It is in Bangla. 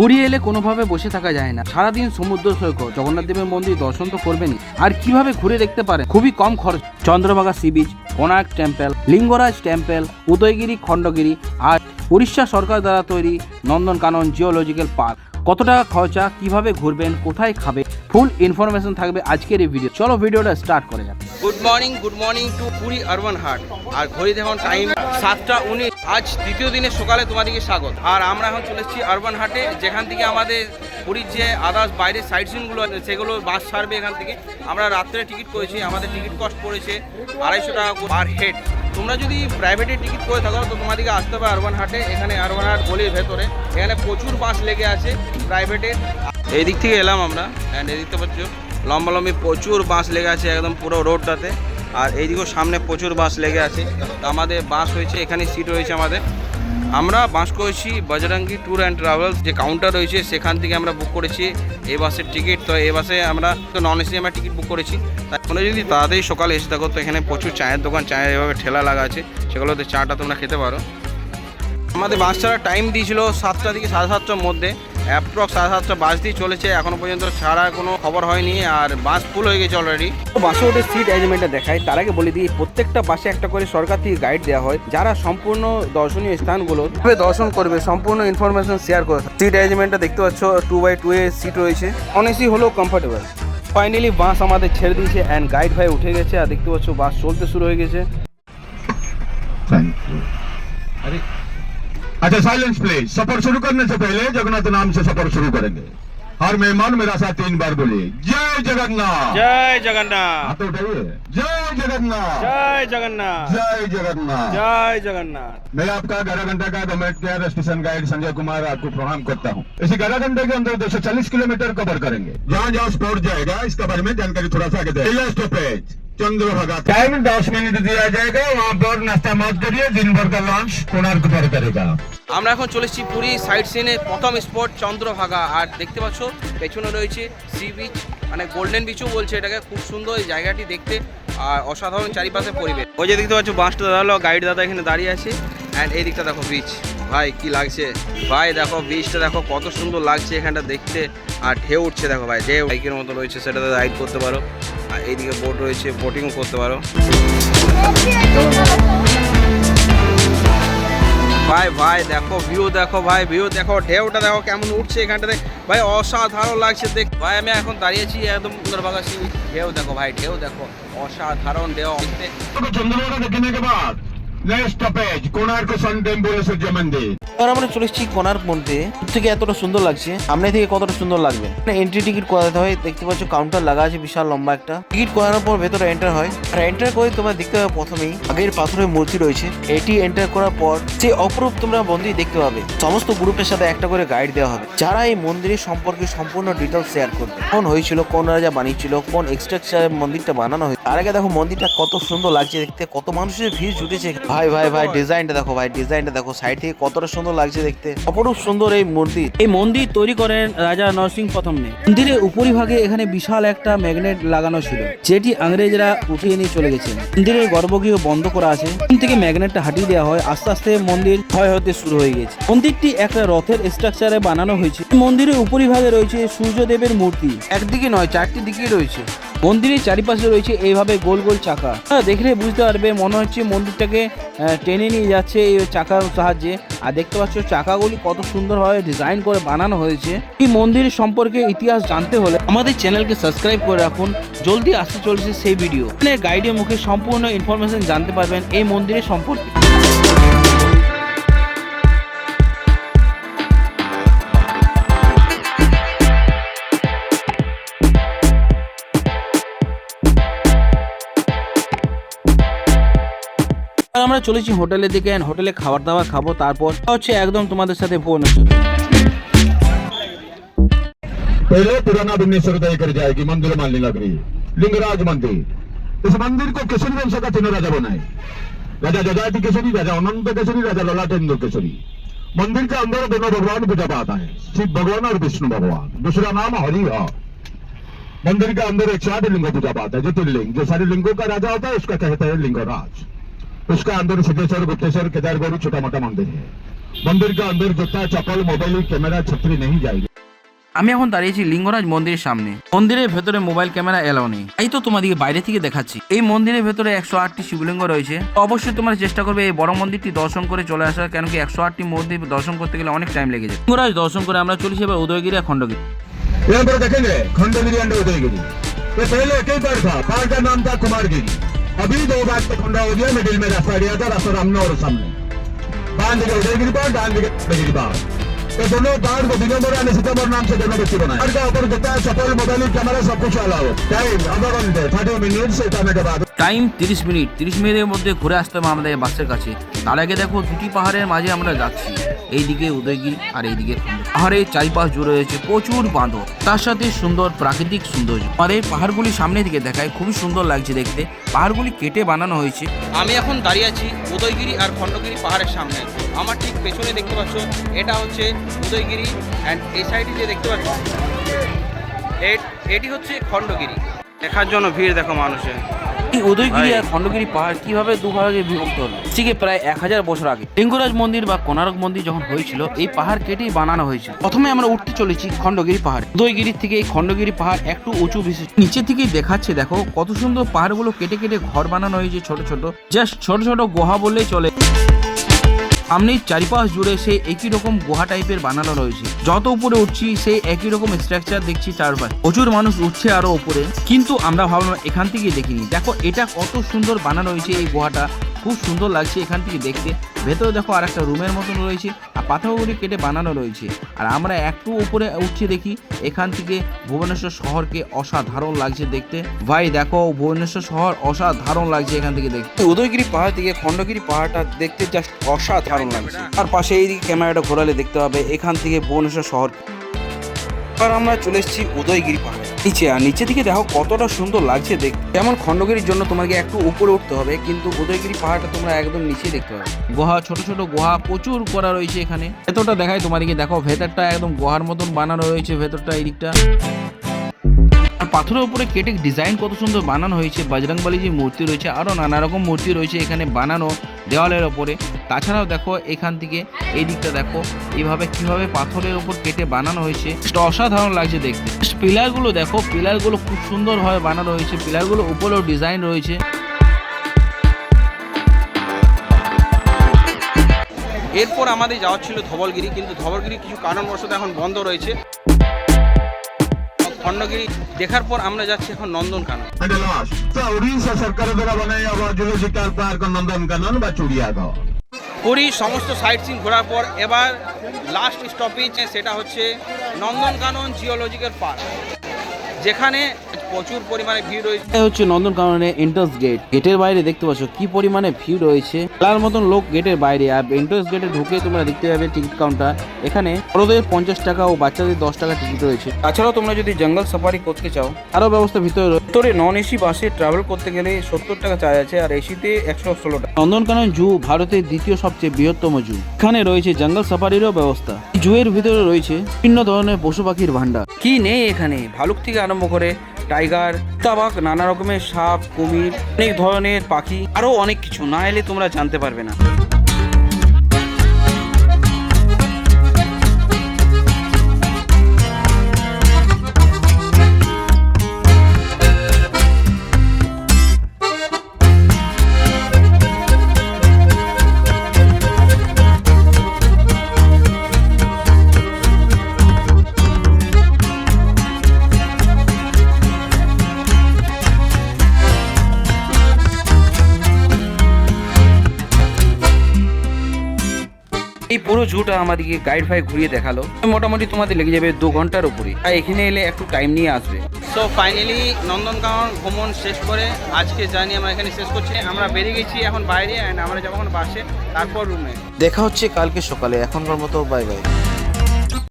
পুরী এলে কোনোভাবে বসে থাকা যায় না। সারাদিন সমুদ্র সৈকত, জগন্নাথ দেবের মন্দির দর্শন তো করবেনই। আর কীভাবে ঘুরে দেখতে পারে খুবই কম খরচ। Chandrabhaga sea beach Konark temple, Lingaraj temple, Udayagiri, Khandagiri আর উড়িষ্যা সরকার দ্বারা তৈরি নন্দনকানন জিওলজিক্যাল পার্ক। কত টাকা খরচা, কীভাবে ঘুরবেন, কোথায় খাবে ফুল ইনফরমেশন থাকবে আজকের এই ভিডিও চলো ভিডিওটা স্টার্ট করে যাক। Good morning good morning to Puri urban haat আর ঘড়িতে এখন টাইম সাতটা উনিশ। আজ দ্বিতীয় দিনের সকালে তোমাদেরকে স্বাগত। আর আমরা এখন চলে এসেছি আরবান হাটে যেখান থেকে আমাদের পুরীর যে আদার্স বাইরের সাইড সিনগুলো আছে, সেগুলো বাস ছাড়বে এখান থেকে। আমরা রাত্রে টিকিট করেছি, আমাদের টিকিট কস্ট পড়েছে আড়াইশো টাকা পার হেড তোমরা যদি প্রাইভেটে টিকিট করে থাকো, তো তোমাদেরকে আসতে হবে আরবান হাটে এখানে আরবান হাট গলির ভেতরে। এখানে প্রচুর বাস লেগে আছে প্রাইভেটে এই দিক থেকে এলাম আমরা অ্যান্ড এই দেখতে পাচ্ছ লম্বা লম্বি প্রচুর বাস লেগে আছে একদম পুরো রোডটাতে। আর এইদিকেও সামনে প্রচুর বাস লেগে আছে। তো আমাদের বাস হয়েছে এখানে সিট রয়েছে আমাদের। আমরা বাস করেছি বজরঙ্গি ট্যুর অ্যান্ড ট্রাভেলস যে কাউন্টার রয়েছে, সেখান থেকে আমরা বুক করেছি এই বাসের টিকিট তো এই বাসে আমরা তো নন এসি আমরা টিকিট বুক করেছি। তাই তোমরা যদি তাড়াতাড়ি সকালে এসে থাকো তো এখানে প্রচুর চায়ের দোকান, চায়ের এভাবে ঠেলা লাগা আছে। সেগুলোতে চাটা তোমরা খেতে পারো। আমাদের বাস ছাড়া টাইম দিয়েছিল সাতটা থেকে সাড়ে সাতটার মধ্যে। অ্যাপ্রক্স সাড়ে সাতটা বাস দিয়ে চলেছে। এখনও পর্যন্ত ছাড়া কোনো খবর হয়নি আর বাস ফুল হয়ে গেছে অলরেডি বাসে ওদের সিট অ্যারেঞ্জমেন্টটা দেখায় তার আগে বলে দিই প্রত্যেকটা বাসে একটা করে সরকার থেকে গাইড দেওয়া হয়। যারা সম্পূর্ণ দর্শনীয় স্থানগুলো দর্শন করবে সম্পূর্ণ ইনফরমেশন শেয়ার করে সিট অ্যারেঞ্জমেন্টটা দেখতে পাচ্ছ two by two A seat রয়েছে। অনেকই হলো কমফর্টেবল ফাইনালি বাস আমাদের ছেড়ে দিয়েছে অ্যান্ড গাইড হয়ে উঠে গেছে। আর দেখতে পাচ্ছ বাস চলতে শুরু হয়ে গেছে। আরে अच्छा साइलेंस प्लीज़ सफ़र शुरू करने से पहले जगन्नाथ नाम से सफ़र शुरू करेंगे। हर मेहमान मेरा साथ तीन बार बोलिए जय जगन्नाथ! जय जगन्नाथ! हाथ उठाइए। जय जगन्नाथ! जय जगन्नाथ! जय जगन्नाथ! जय जगन्नाथ! मैं आपका ग्यारह घंटा का government station guide Sanjay Kumar आपको प्रणाम करता हूँ। इसी ग्यारह घंटे के अंदर 240 किलोमीटर कवर करेंगे। जहाँ जहाँ स्पोर्ट जाएगा इसके बारे में जानकारी थोड़ा सा आगे देगा स्टॉपेज चंद्रभागा टाइम दस मिनट दिया जाएगा वहाँ पर नाश्ता मत करिए दिन भर का लंच कोणार्क पर करेगा আমরা এখন চলে এসেছি পুরী সাইড সিনে প্রথম স্পট চন্দ্রভাগা আর দেখতে পাচ্ছ পেছনে রয়েছে সি বিচ মানে গোল্ডেন বিচও বলছে এটাকে খুব সুন্দর এই জায়গাটি দেখতে আর অসাধারণ চারিপাশে পরিবেশ ওই যে দেখতে পাচ্ছ বাসটা দাঁড়ালো গাইড দাদা এখানে দাঁড়িয়ে আছে অ্যান্ড এই দিকটা দেখো বিচ ভাই, কি লাগছে? ভাই, দেখো বিচটা দেখো, কত সুন্দর লাগছে এখানটা দেখতে। আর ঢেউ উঠছে, দেখো ভাই, ঢেউ। বাইকের মতো রয়েছে, সেটাতে রাইড করতে পারো। আর এইদিকে বোট রয়েছে বোটিংও করতে পারো। ভাই ভাই, দেখো ভিউ দেখো, ভাই ভিউ দেখো, ঢেউটা দেখো কেমন উঠছে এখানটাতে। ভাই, অসাধারণ লাগছে দেখ ভাই, আমি এখন দাঁড়িয়েছি একদম সুন্দরভাগা সি ঢেউ দেখো ভাই, ঢেউ দেখো, অসাধারণ ঢেউ। দেখতে আমরা কোনার্ক থেকে এতটা সুন্দর লাগছে থেকে কতটা সুন্দর লাগবে। এন্ট্রি টিকিট করাতে হয়, দেখতে কাউন্টার লাগা আছে, বিশাল লম্বা একটা। টিকিট পর ভেতরে এন্টার হয়। আর এন্টার করে দেখতে পাবে প্রথমেই পাথরের মূর্তি রয়েছে। এটি এন্টার করার পর অপরূপ তোমরা মন্দির দেখতে পাবে। সমস্ত গ্রুপের সাথে একটা করে গাইড দেওয়া হবে। যারা এই মন্দিরের সম্পর্কে সম্পূর্ণ ডিটেলস শেয়ার করবে। কোন হয়েছিল, কোন রাজা বানিয়েছিল, কোন এক্সট্রাকচার মন্দিরটা বানানো হয়েছে। আর আগে দেখো মন্দিরটা কত সুন্দর লাগছে দেখতে, কত মানুষের ভিড় জুটেছে ভাই ভাই ভাই ডিজাইনটা দেখো ভাই ডিজাইনটা দেখো সাইড থেকে কতটা সুন্দর লাগছে দেখতে। অপরূপ সুন্দর এই মন্দির। এই মন্দির তৈরি করেন রাজা নরসিং প্রথম। মন্দিরের উপরিভাগে এখানে বিশাল একটা ম্যাগনেট লাগানো ছিল যেটি ইংরেজরা উঠিয়ে নিয়ে চলে গেছে মন্দিরের গর্ভগৃহ বন্ধ করা আছে। থেকে ম্যাগনেটটা হাটিয়ে দেওয়া হয় আস্তে আস্তে মন্দির ক্ষয় হতে শুরু হয়ে গেছে। মন্দিরটি একটা রথের স্ট্রাকচারে বানানো হয়েছে। মন্দিরের উপরিভাগে রয়েছে সূর্যদেবের মূর্তি। একদিকে নয় চারটি দিকেই রয়েছে। মন্দিরের চারিপাশে রয়েছে এইভাবে গোল গোল চাকা। হ্যাঁ, দেখলে বুঝতে পারবে মনে হচ্ছে মন্দিরটাকে টেনে নিয়ে যাচ্ছে এই চাকার সাহায্যে। আর দেখতে পাচ্ছ চাকাগুলি কত সুন্দরভাবে ডিজাইন করে বানানো হয়েছে। এই মন্দিরের সম্পর্কে ইতিহাস জানতে হলে আমাদের চ্যানেলকে সাবস্ক্রাইব করে রাখুন। জলদি আসতে চলেছে সেই ভিডিও গাইডের মুখে সম্পূর্ণ ইনফরমেশন জানতে পারবেন এই মন্দিরের সম্পর্কে। আমরা চলেছি হোটেলের দিকে and হোটেলে খাবার দাবার খাবো তারপর হচ্ছে একদম তোমাদের সাথে ভুবনেশ্বর पहले पुराना भुवनेश्वर तय कर जाएगी मंदिर मानने लग रही लिंगराज मंदिर इस मंदिर को केसरी वंश का तीनों राजा बनाए राजा जजाति केसरी राजा अनंत केसरी राजा ललाटेंद्र केसरी मंदिर के अंदर दोनों भगवान पूजा पाता है शिव भगवान और विष्णु भगवान दूसरा नाम हरि है मंदिर के अंदर एक साढ़े लिंग पूजा पाता है ज्योतिर्लिंग जो सारे लिंगों का राजा होता है उसका कहते हैं लिंगराज उसका अंदर सिद्धेश्वर गुप्तेश्वर केदार गौरी छोटा मोटा मंदिर है मंदिर के अंदर जूता चप्पल मोबाइल कैमरा छतरी नहीं जाएगी আমি এখন দাঁড়িয়েছি লিঙ্গরাজ মন্দিরের সামনে মন্দিরের ভেতরে মোবাইল ক্যামেরা এলাও নেই এই তো তোমাদেরকে বাইরে থেকে দেখাচ্ছি এই মন্দিরের ভেতরে একশো আটটি শিবলিঙ্গ রয়েছে তো অবশ্যই তোমরা চেষ্টা করবে এই বড় মন্দিরটি দর্শন করে চলে আসার কেন কি একশো আটটি মন্দির দর্শন করতে গেলে অনেক টাইম লেগে যায় লিঙ্গরাজ দর্শন করে আমরা চলেছি এবার উদয়গিরি আর খণ্ডগিরি यहाँ पर देखेंगे खंडगिरी एंड उदयगिरी तो पहले एक ही पेड़ था अभी दो बार तो पे खुंडा हो गया मिडिल में रास्ता गया था, रास्ता रामना और सामने। बाँध जगह उधर गिरी पाओ डांध जगह गिरी पाओ तो दोनों पहाड़ को दिगंबर और सितंबर नाम से दोनों बच्चे बनाए। का ऊपर जता है सफल मोबाइल कैमरा सब कुछ allow time other one thirty minute minutes tomato बाद। টাইম তিরিশ মিনিট, তিরিশ মিনিটের মধ্যে ঘুরে আসতে হবে আমাদের বাসের কাছে। তার আগে দেখো, দুটি পাহাড়ের মাঝে আমরা যাচ্ছি। এইদিকে উদয়গিরি আর এইদিকে পাহাড়ের চারিপাশ জুড়ে রয়েছে প্রচুর বাঁদর। তার সাথে সুন্দর প্রাকৃতিক সৌন্দর্য। আর এই পাহাড়গুলি সামনে দিকে দেখায়, খুবই সুন্দর লাগছে দেখতে। পাহাড়গুলি কেটে বানানো হয়েছে। আমি এখন দাঁড়িয়ে আছি উদয়গিরি আর খণ্ডগিরি পাহাড়ের সামনে। আমার ঠিক পেছনে দেখতে পাচ্ছ, এটা হচ্ছে উদয়গিরি অ্যান্ড এই সাইডে যে দেখতে পাচ্ছ এটি হচ্ছে খণ্ডগিরি। দেখার জন্য ভিড় দেখো মানুষের। এই উদয়গিরি আর খণ্ডগিরি পাহাড় কীভাবে দুভাগে বিভক্ত হলো? ঠিক প্রায় এক হাজার বছর আগে লিঙ্গরাজ মন্দির বা কোনারক মন্দির যখন হয়েছিল এই পাহাড় কেটেই বানানো হয়েছিল। প্রথমে আমরা উঠতে চলেছি খণ্ডগিরি পাহাড়। উদয়গিরি থেকে এই খণ্ডগিরি পাহাড় একটু উঁচু বিশেষ নিচে থেকেই দেখাচ্ছে দেখো কত সুন্দর পাহাড়গুলো কেটে কেটে ঘর বানানো হয়েছে ছোট ছোট। জাস্ট ছোট ছোট গুহা বললেই চলে। সামনেই চারিপাশ জুড়ে সে একই রকম গুহা টাইপের বানানো রয়েছে। যত উপরে উঠছি, সেই একই রকম স্ট্রাকচার দেখছি চারপাশ। প্রচুর মানুষ উঠছে আরও উপরে। কিন্তু আমরা ভাবলাম, এখান থেকে দেখিনি। দেখো, এটা কত সুন্দর বানানো হয়েছে এই গুহাটা। খুব সুন্দর লাগছে এখান থেকে দেখতে। ভেতরে দেখো আর একটা রুমের মতন রয়েছে। পাথরগুলি কেটে বানানো রয়েছে। আর আমরা একটু উপরে উঠছে দেখি, এখান থেকে ভুবনেশ্বর শহরকে অসাধারণ লাগছে দেখতে। ভাই, দেখো, ভুবনেশ্বর শহর অসাধারণ লাগছে এখান থেকে দেখতে। উদয়গিরি পাহাড় থেকে খণ্ডগিরি পাহাড়টা দেখতে জাস্ট অসাধারণ লাগছে। আর পাশে এইদিকে ক্যামেরাটা ঘোরালে দেখতে হবে এখান থেকে ভুবনেশ্বর শহর। আর আমরা চলে এসেছি উদয়গিরি পাহাড়ে। নিচে, আর নিচে দিকে দেখো কতটা সুন্দর লাগছে দেখতে যেমন খণ্ডগিরির জন্য তোমাকে একটু উপরে উঠতে হবে, কিন্তু উদয়গিরি পাহাড়টা তোমরা একদম নিচে দেখতে পাবে। গুহা, ছোট ছোট গুহা প্রচুর করা রয়েছে এখানে। এতটা দেখায় তোমাদেরকে, দেখো ভেতরটা একদম গুহার মতন বানানো রয়েছে, ভেতরটা এই দিকটা। পাথরের উপরে কেটে ডিজাইন কত সুন্দর বানানো হয়েছে বজরংবলী যে মূর্তি রয়েছে, আরও নানা রকম মূর্তি রয়েছে এখানে বানানো দেওয়ালের ওপরে। তাছাড়াও দেখো এখান থেকে এই দিকটা দেখো এইভাবে কীভাবে পাথরের উপর কেটে বানানো হয়েছে অসাধারণ লাগছে দেখতে। পিলারগুলো দেখো, পিলারগুলো খুব সুন্দরভাবে বানানো হয়েছে, পিলারগুলো উপরেও ডিজাইন রয়েছে। এরপর আমাদের যাওয়ার ছিল ধবলগিরি, কিন্তু ধবলগিরি কিছু কারণবশত এখন বন্ধ রয়েছে। খণ্ডগিরি দেখার পর আমরা যাচ্ছি এখন নন্দনকানন। উড়িষ্যা সরকার দ্বারা বানাই জুলজিক্যাল পার্ক নন্দনকানন বা চিড়িয়াঘর। পুরী সমস্ত সাইট সিন ঘোরার পর এবার লাস্ট স্টপেজ সেটা হচ্ছে নন্দনকানন জিওলজিক্যাল পার্ক যেখানে প্রচুর পরিমাণে ভিড় রয়েছে। এটা হচ্ছে নন্দনকাননের এন্ট্রান্স গেট গেটের বাইরে দেখতে পাচ্ছ কি পরিমাণে ভিড় রয়েছে। খেলার মতন লোক গেটের বাইরে। আর এন্ট্রান্স গেটে ঢুকে তোমরা দেখতে পাবে টিকিট কাউন্টার এখানে বড়দের পঞ্চাশ টাকা ও বাচ্চাদের দশ টাকা টিকিট রয়েছে। তাছাড়াও তোমরা যদি জঙ্গল সাফারি করতে চাও আরও ব্যবস্থা ভিতরে রয়েছে। ভিতরে নন এসি বাসে ট্রাভেল করতে গেলে সত্তর টাকা চার্জ আছে আর এসিতে একশো ষোলো টাকা। নন্দনকানন জু ভারতের দ্বিতীয় সবচেয়ে বৃহত্তম জু। এখানে রয়েছে জঙ্গল সাফারিরও ব্যবস্থা। জু এর ভিতরে রয়েছে বিভিন্ন ধরনের পশু পাখির ভান্ডার কি নেই এখানে? ভালুক থেকে আরম্ভ করে টাইগার, তাবাক, নানা রকমের সাপ, কুমির, অনেক ধরনের পাখি আরও অনেক কিছু। না এলে তোমরা জানতে পারবে না। এই পুরো জুটা আমাদেরকে গাইড ভাই ঘুরিয়ে দেখাল। মোটামুটি তোমাদের লেগে যাবে দু ঘণ্টার উপরে। আর এখানে এলে একটু টাইম নিয়ে আসবে। সো ফাইনালি নন্দনকানন ভ্রমণ শেষ করে আজকে জানি আমরা এখানে শেষ করছি। আমরা বেরিয়ে গেছি এখন বাইরে অ্যান্ড আমরা যাব এখন বাসে তারপর রুমে দেখা হচ্ছে কালকে সকালে। এখনকার মতো বাই বাই